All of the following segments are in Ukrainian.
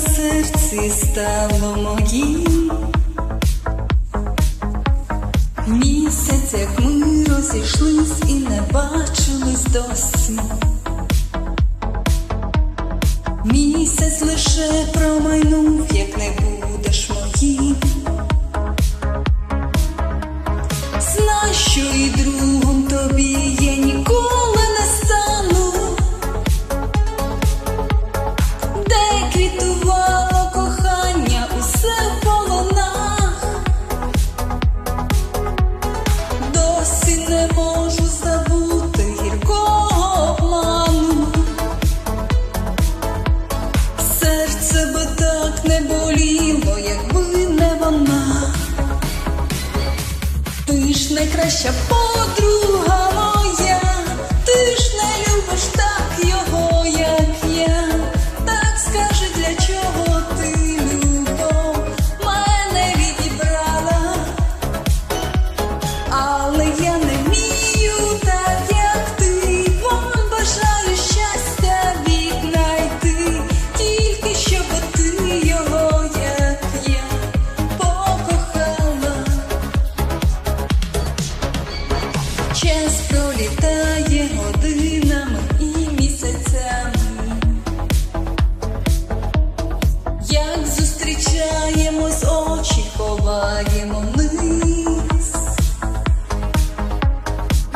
серці стало моїм. Місяць, як ми розійшлись і не бачились досі. Місяць лише промайнув, як не будеш моїм. Найкраща подруга Час пролітає годинами і місяцями. Як зустрічаємось, очі ховаємо вниз.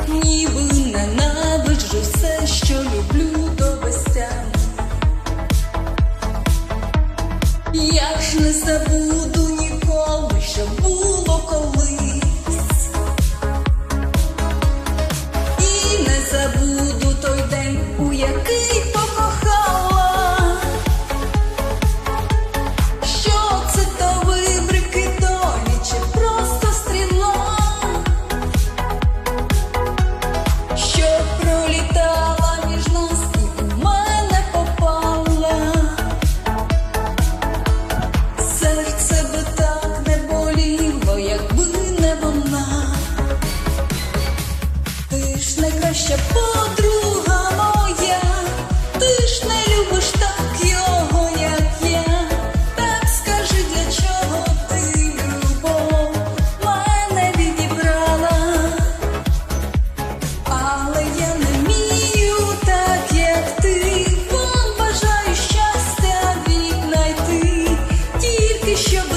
Ніби ненавиджу все, що люблю до безтями. Як ж не забуду ніколи, що було колись. ж найкраща подруга моя, ти ж не любиш так його, як я. Так скажи, для чого ти любов мене відібрала, але я не мію, так, як ти, бо бажаю щастя віднайти, тільки щоб.